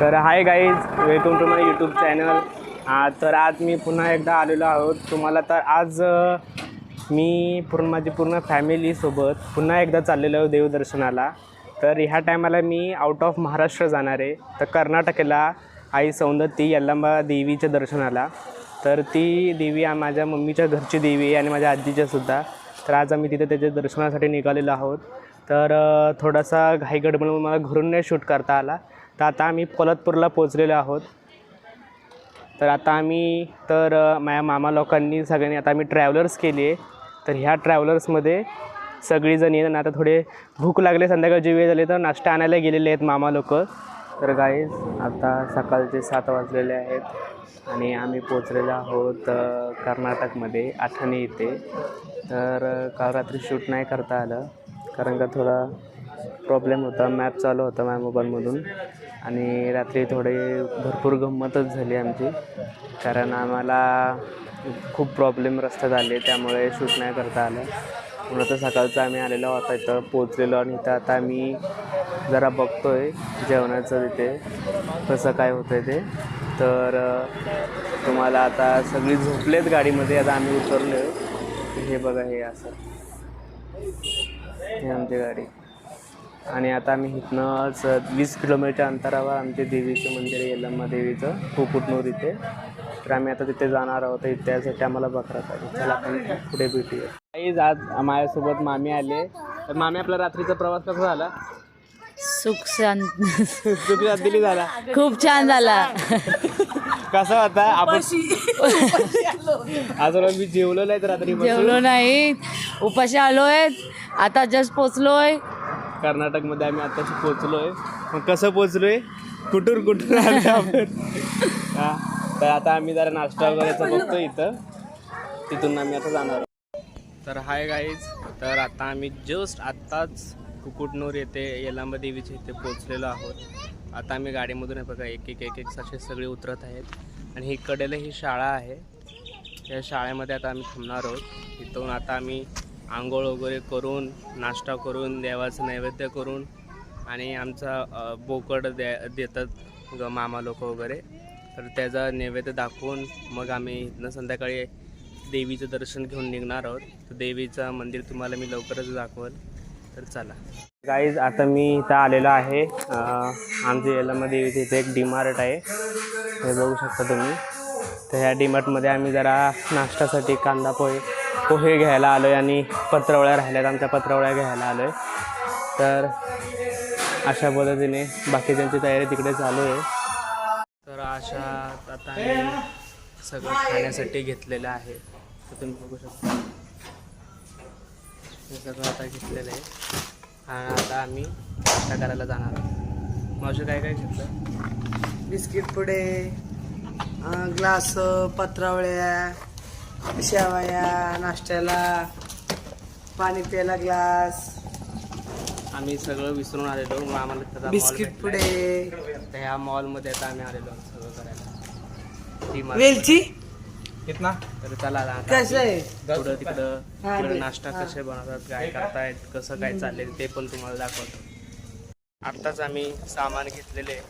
तर hi guys welcome to my YouTube channel तर आज मी पुन्हा एकदा आलेलो आहोत. तुम्हाला तर आज मी पूर्ण माझी पूर्ण फॅमिलीसोबत पुन्हा एकदा चाललेलो आहे देवदर्शनाला. तर ह्या टायमाला मी आउट ऑफ महाराष्ट्र जाणार आहे. तर कर्नाटकेला आई सौंदती यल्लांबा देवीच्या दर्शनाला. तर ती देवी माझ्या मम्मीच्या घरची देवी आहे आणि माझ्या आजीच्यासुद्धा तर आज आम्ही तिथे त्याच्या दर्शनासाठी निघालेलो आहोत. तर थोडासा घाईगडबड मला घरून नाही शूट करता आला. तर आता आम्ही कोल्हापूरला पोचलेलो आहोत. तर आता आम्ही तर माझ्या मामा लोकांनी सगळ्यांनी आता आम्ही ट्रॅव्हलर्स केली आहे. तर ह्या ट्रॅव्हलर्समध्ये सगळीजण येणं आता थोडे भूक लागले संध्याकाळची वेळ झाली तर नाश्ता आणायला गेलेले आहेत मामा लोक. तर गाईज आता सकाळचे सात वाजलेले आहेत आणि आम्ही पोचलेलो आहोत कर्नाटकमध्ये आठाणे इथे. तर काल रात्री शूट नाही करता आलं कारण का थोडा प्रॉब्लेम होता मॅप चालू होता माझ्या मोबाईलमधून आणि रात्री थोडे भरपूर गंमतच झाली आमची. कारण आम्हाला खूप प्रॉब्लेम रस्त्यात आले त्यामुळे शूट नाही करता आलं. म्हणून आता सकाळचं आम्ही आलेलो होता इथं पोचलेलो आणि इथं आता आम्ही जरा बघतो आहे जेवणाचं तिथे कसं काय होतं आहे ते. तर तुम्हाला आता सगळी झोपलेत गाडीमध्ये आता आम्ही उतरलो हे बघा हे असं. हे आमची गाडी. आणि आता आम्ही इथनंच वीस किलोमीटर अंतरावर आमचे देवीचं मंदिर आहे यल्लम्मा देवीचं कुकुटनूर इथे. तर आम्ही आता तिथे जाणार आहोत त्यासाठी आम्हाला बकरा पाहिजे. चला आपण पुढे भेटूया. काहीच आज माझ्यासोबत मामी आले. तर मामी आपला रात्रीचा प्रवास कसा झाला? सुख शांत. तुम्ही दिली झाला. खूप छान झाला. कसा होता? आपण आज मी जेवलो नाही तर रात्री जेवलो नाही उपाशी आलोय. आता जस्ट पोचलोय. कर्नाटकमध्ये आम्ही आताशी आहे मग कसं पोचलो आहे कुठून कुठून आले आपण? हा तर आता आम्ही जरा नाश्ता वगैरेचं बघतो इथं. तिथून आम्ही आता जाणार आहोत. तर हाय गाईज तर आता आम्ही जस्ट आत्ताच कुकुटनूर येथे येलांबा देवीच्या इथे पोचलेलो आहोत. आता आम्ही गाडीमधून बघा एक एक एक एक असे सगळे उतरत आहेत. आणि ही कडेला ही शाळा आहे. या शाळेमध्ये आता आम्ही थांबणार आहोत. इथून आता आम्ही आंघोळ वगैरे करून नाश्ता करून देवाचं नैवेद्य करून आणि आमचा बोकड द्या देतात ग मामा लोक वगैरे. तर त्याचा नैवेद्य दाखवून मग आम्ही इथनं संध्याकाळी देवीचं दर्शन घेऊन निघणार आहोत. तर देवीचं मंदिर तुम्हाला मी लवकरच दाखवल. तर चला. गाईज आता मी इथं आलेलो आहे. आमच्या यलमा देवीचे इथे एक डीमार्ट आहे. हे बघू शकता तुम्ही. तर ह्या डीमार्टमध्ये आम्ही जरा नाश्त्यासाठी कांदा पोहे पोहे घ्यायला आलो आहे आणि पत्रवळ्या राहिल्यात आमच्या पत्रवळ्या घ्यायला आलो आहे तर अशा पद्धतीने बाकीच्यांची तयारी तिकडे चालू आहे. तर अशा आता सगळं खाण्यासाठी घेतलेलं आहे. तर तुम्ही बघू शकता. हे सगळं आता घेतलेलं आहे. आणि आता आम्ही नाश्ता करायला जाणार आहोत. मावशी काय काय घेतलं? बिस्किट पुडे ग्लास पत्रावळ्या शेवया नाश्त्याला पाणी प्यायला ग्लास आम्ही सगळं विसरून आलेलो. मग आम्हाला त्याचा बिस्किट तर ह्या मॉलमध्ये आता आम्ही आलेलो सगळं करायला. वेलची? तर चला आता कसं आहे? पुढं तिकडं हा. नाश्ता हा. कसे बनवतात काय करतायत कसं काय चाललंय ते पण तुम्हाला दाखवतो. आत्ताच आम्ही सामान घेतलेले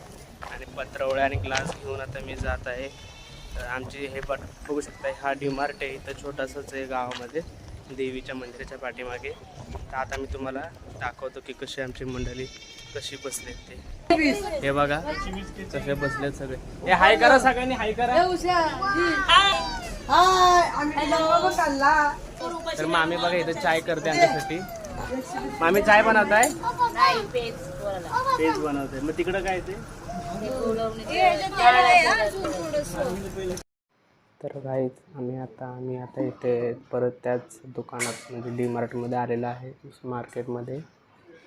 आणि पत्रवळ्या आणि ग्लास घेऊन आता मी जात आहे. आमची हे बट बघू शकता हा डिमार्ट आहे इथं छोटासाच आहे गावामध्ये देवीच्या मंदिराच्या पाठीमागे. तर आता मी तुम्हाला दाखवतो की कशी आमची मंडळी कशी बसलेत ते. हे बघा कसे बसलेत सगळे. हे हाय करा सगळ्यांनी हाय करा. तर मामी बघा इथं चाय करते आमच्यासाठी. मामी चाय बनवत आहे पेज बनवते मग तिकडं काय ते? तर काहीच आम्ही आता आम्ही आता इथे परत त्याच दुकानात म्हणजे डी मार्टमध्ये आलेलो आहे मार्केटमध्ये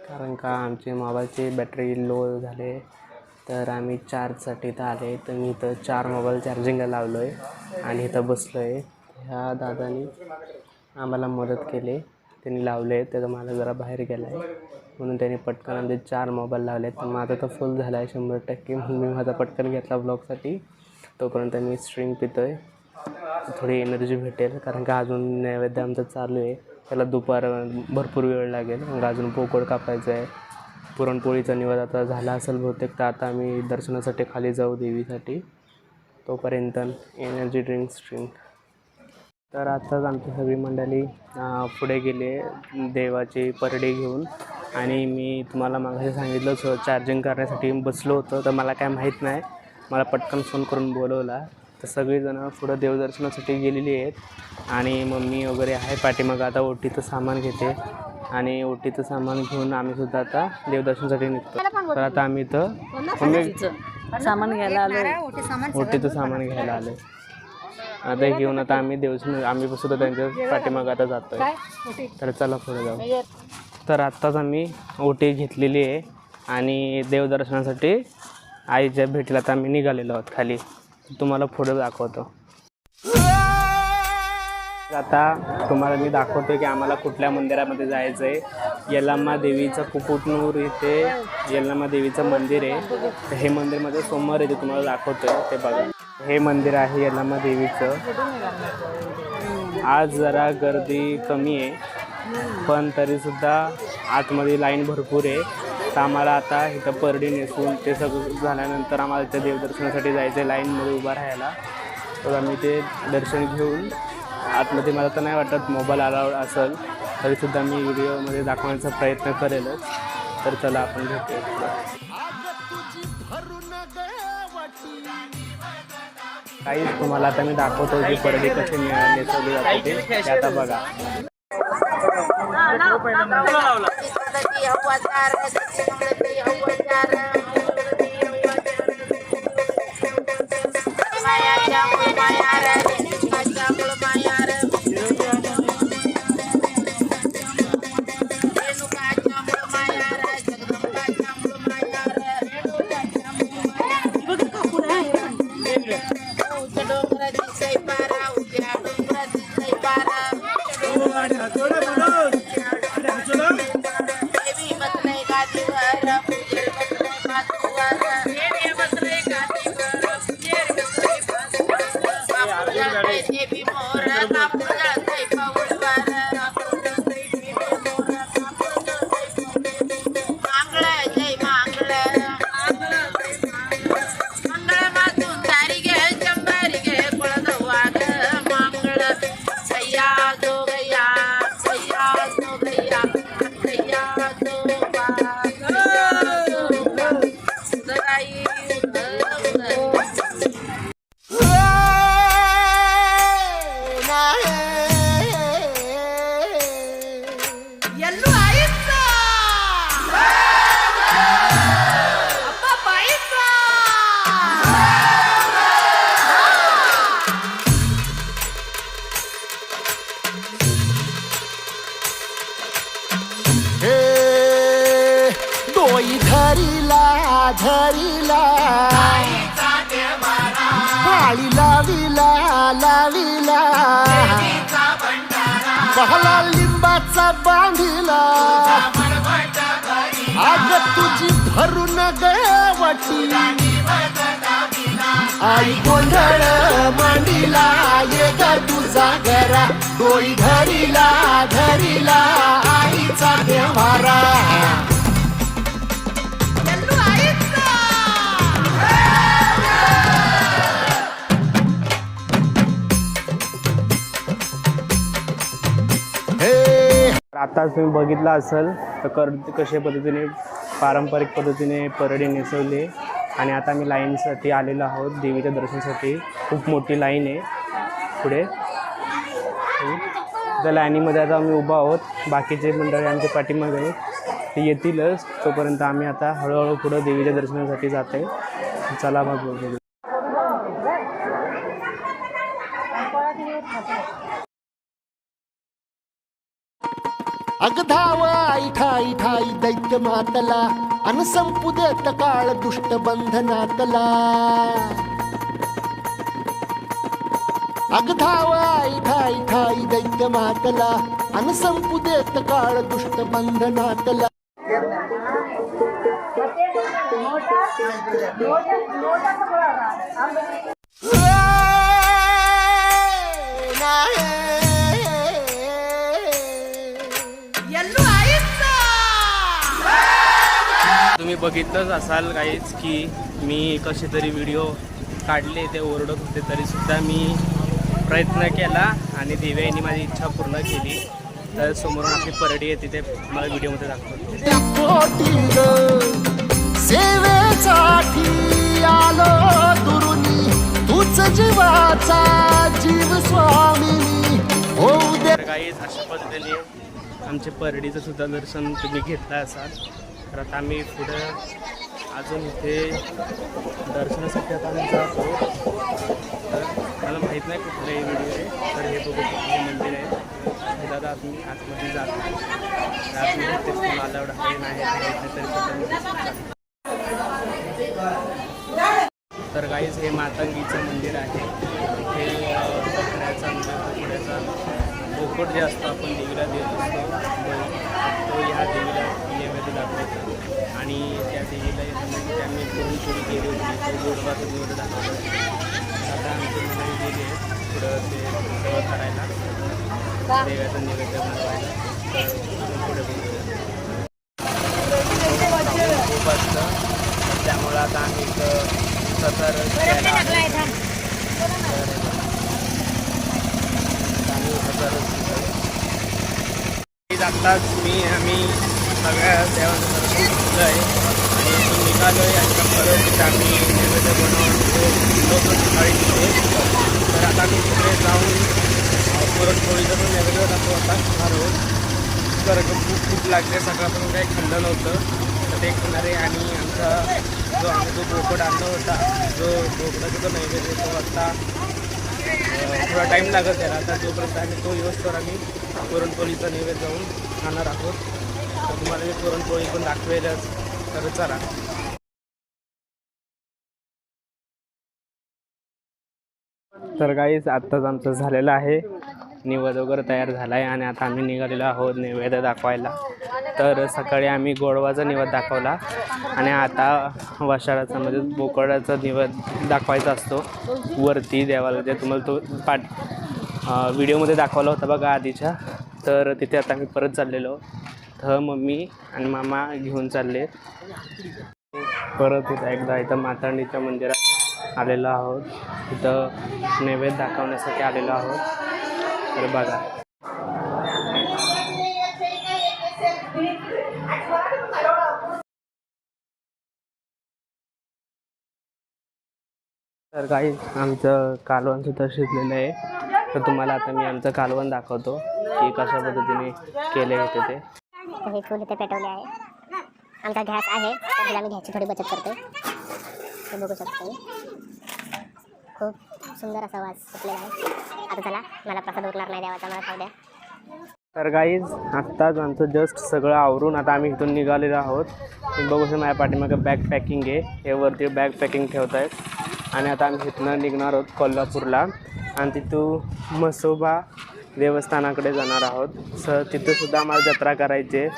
कारण का आमची मोबाईलची बॅटरी लो झाले. तर आम्ही चार्जसाठी इथं आले. तर मी इथं चार मोबाईल चार्जिंगला लावलो आहे आणि इथं बसलो आहे ह्या दादानी आम्हाला मदत केली. त्यांनी लावले. त्याचा मला जरा बाहेर गेला आहे म्हणून त्याने पटकन आमचे चार मोबाईल लावले तर माझा तर फुल झाला आहे शंभर टक्के. म्हणून मी माझा पटकन घेतला ब्लॉगसाठी तोपर्यंत मी स्ट्रिंग पितो आहे थोडी एनर्जी भेटेल कारण का अजून नैवेद्य आमचं चालू आहे. त्याला दुपार भरपूर वेळ लागेल. मग अजून पोकळ कापायचं आहे पुरणपोळीचा निवाद आता झाला असेल बहुतेक तर आता आम्ही दर्शनासाठी खाली जाऊ देवीसाठी. तोपर्यंत एनर्जी ड्रिंक्स ड्रिंक तर आत्ताच आमची सगळी मंडळी पुढे गेले देवाची परडी घेऊन. आणि मी तुम्हाला मागाशी सांगितलंच चार्जिंग करण्यासाठी बसलो होतो तर मला काय माहीत नाही. मला पटकन फोन करून बोलवला. तर सगळीजणं पुढं देवदर्शनासाठी गेलेली आहेत. आणि मम्मी वगैरे आहे पाठीमागं आता ओटीचं सामान घेते. आणि ओटीचं सामान घेऊन आम्ही सुद्धा आता देवदर्शनासाठी निघतो. तर आता आम्ही इथं सामान घ्यायला आलो ओटीचं सामान घ्यायला आले आता घेऊन आता आम्ही देवदर्शन आम्ही सुद्धा त्यांच्या पाठीमागं आता जातोय. तर चला पुढे जाऊ. तर आत्ताच आम्ही ओटी घेतलेली आहे आणि देवदर्शनासाठी आईच्या भेटीला आता आम्ही निघालेलो आहोत खाली. तुम्हाला पुढे दाखवतो. आता तुम्हाला मी दाखवतो की आम्हाला कुठल्या मंदिरामध्ये जायचं आहे यल्लाम्मा देवीचं कुकुटनूर इथे यल्लाम्मा देवीचं मंदिर आहे. तर हे मंदिर माझं सोमवार आहे ते तुम्हाला दाखवतोय. ते बघा. हे मंदिर आहे यल्लाम्मा देवीचं. आज जरा गर्दी कमी आहे पण तरीसुद्धा आतमध्ये लाईन भरपूर आहे. तर आम्हाला आता इथं परडी नेसून ते सगळं झाल्यानंतर आम्हाला इथं देवदर्शनासाठी जायचं आहे लाईनमध्ये उभा राहायला. तर आम्ही ते दर्शन घेऊन आतमध्ये मला तर नाही वाटत मोबाईल अलाउड असेल तरीसुद्धा मी व्हिडिओमध्ये दाखवण्याचा प्रयत्न करेलच. तर चला आपण भेटूया काहीच तुम्हाला आता मी दाखवतो की परडी कशी मिळा- नेसवली जाते ते. आता बघा. berbuat suara पहला लिंबाचा बांधिला. आग तुझी भरून गवटी आई गोंधळ मांडीला ये ग तुझा घरा डोई धरीला धरीला आईचा देवारा आताच तुम्ही बघितलं असेल तर कर कशा पद्धतीने पारंपरिक पद्धतीने परडी नेसवली आणि आता मी लाईनसाठी आलेलो आहोत देवीच्या दर्शनासाठी. खूप मोठी लाईन आहे. पुढे. त्या लाईनीमध्ये आता आम्ही उभा आहोत. बाकीचे मंडळी आमच्या पाठीमागे ते येतीलच. तोपर्यंत आम्ही आता हळूहळू पुढं देवीच्या दर्शनासाठी जात आहे चला बघू. अगधाव आई ठाई ठाई दैत्य मातला अन संपू देत काळ दुष्ट बंधनातला अगधाव आई ठाई ठाई दैत्य मातला अन संपू देत काळ दुष्ट बंधनातला बघितलंच असाल काहीच की मी कसे तरी व्हिडिओ काढले ते ओरडत होते तरीसुद्धा मी प्रयत्न केला आणि दिव्यानी माझी इच्छा पूर्ण केली. तर समोरून आपली परडी येते ते मला व्हिडिओमध्ये दाखवतो. पोटी अशा पद्धतीने आमच्या परडीचं सुद्धा दर्शन तुम्ही घेतलं असाल. तर आता आम्ही पुढं अजून इथे दर्शनासाठी आता आम्ही जातो तर मला माहीत नाही कुठलं हे व्हिडिओ आहे तर हे बघू शकतो. मंदिर आहे. हे दादा आम्ही आतमध्ये जातो आतमध्ये तेच तुम्हाला अलाउड आहे नाही तर काहीच हे मातंगीचं मंदिर आहे. हे कपड्याचा कपड्याचा म्हणजे जे असतो आपण देवीला देत असतो. तो ह्या देवीला नैवेद्य दाखवायचा आणि त्या देवीला त्यांनी पुरणपोळी केली होती. तो गोडवाचा नैवेद्य दाखवला आता आमची मंडळी गेली पुढं ते सगळं करायला. देवाचा नैवेद्य बनवायला तर पुढे खूप असतं त्यामुळं आता आम्ही इथं. सतर आम्ही घेतोय. आत्ताच मी आम्ही सगळ्या देवाचं दर्शन घेतलं आहे. आणि इथून निघालो आहे आणि परत आम्ही नैवेद्य बनवून तो सकाळी तिथे. तर आता आम्ही तिकडे जाऊन परत थोडीजण नैवेद्य जातो आता. खाणार आहोत तर खूप खूप लागते सकाळपासून काही खाल्लं नव्हतं. तर ते खाणारे आणि आमचा जो आम्ही जो बोकड आणला होता जो बोकडाचा जो नैवेद्य तो आता थोडा टाईम लागत त्याला. आता जोपर्यंत आम्ही तो तर आम्ही पुरणपोळीचा नैवेद्य जाऊन खाणार आहोत. तर तुम्हाला जे पुरणपोळी पण दाखवेलच. तर चला. तर काहीच आत्ताच आमचं झालेलं आहे. निवद वगैरे तयार झाला आहे आणि आता आम्ही निघालेलो आहोत नैवेद्य दाखवायला. तर सकाळी आम्ही गोडवाचा निवद दाखवला आणि आता वशाळाचा म्हणजे बोकडाचा निवद दाखवायचा असतो. वरती देवाला जे तुम्हाला तो पाठ व्हिडिओमध्ये दाखवला होता बघा आधीच्या. तर तिथे आता आम्ही परत चाललेलो. इथं मम्मी आणि मामा घेऊन चालले. परत इथं एकदा इथं मातांडीच्या मंदिरात आलेलो आहोत. इथं नैवेद्य दाखवण्यासाठी आलेलो आहोत. तर बघा. तर काही आमचं कालवण सुद्धा शिजलेलं आहे. तर तुम्हाला आता मी आमचं कालवण दाखवतो की कशा पद्धतीने केले होते ते. तर हे फूल इथे पेटवले आहे. आमचा गॅस आहे तर आम्ही घ्यायची थोडी बचत करतो हे बघू शकतो खूप सुंदर असा वास सुटलेला आहे. आता चला मला प्रसाद उरणार नाही देवाचा मला खाऊ द्या. तर गाईज आत्ताच आमचं जस्ट सगळं आवरून आता आम्ही इथून निघालेलो आहोत. तुम्ही बघू शकता माझ्या पाठीमागं बॅग पॅकिंग आहे. हे वरती बॅग पॅकिंग ठेवत आहेत आणि आता आम्ही इथनं निघणार आहोत कोल्हापूरला. आणि तिथून म्हसोबा देवस्थानाकडे जाणार आहोत. स तिथेसुद्धा आम्हाला जत्रा करायची आहे.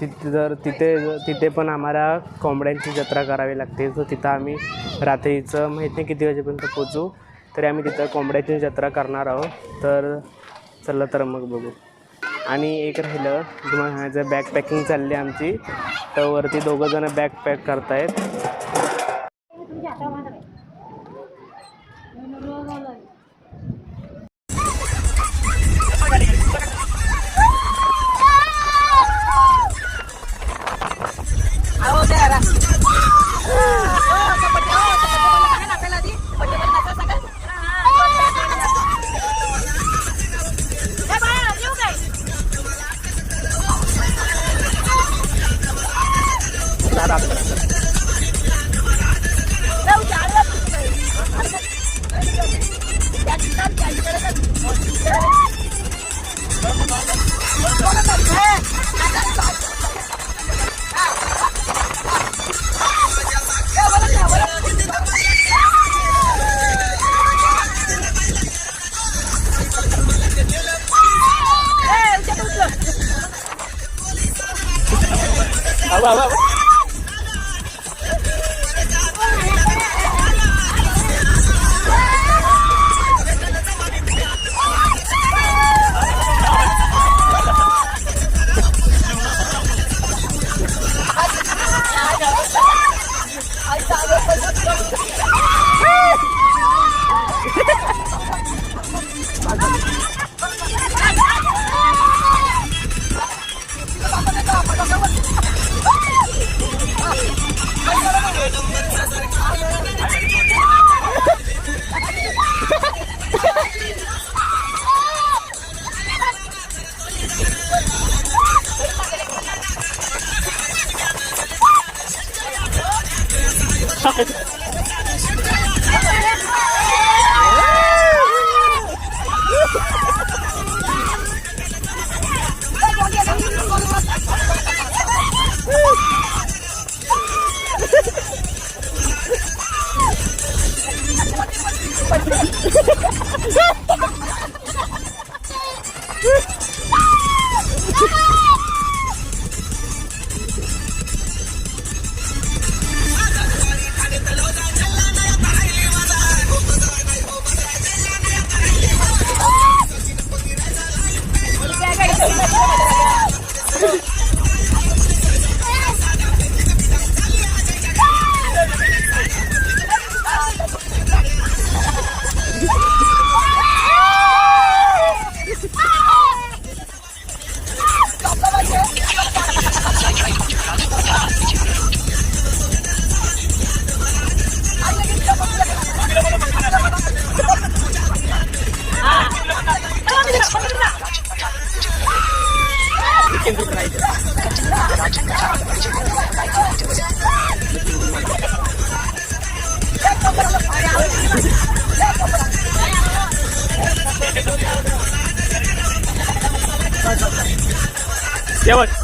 तिथे जर तिथे तिथे पण आम्हाला कोंबड्यांची जत्रा करावी लागते. सो तिथं आम्ही रात्रीचं माहीत नाही किती वाजेपर्यंत पोचू तरी आम्ही तिथं कोंबड्याची जत्रा करणार आहोत. तर चला तर मग बघू. आणि एक राहिलं तुम्हाला सांगायचं बॅग पॅकिंग चालली आहे आमची. तर वरती दोघंजणं बॅग पॅक करतायत. Yeah. Chết!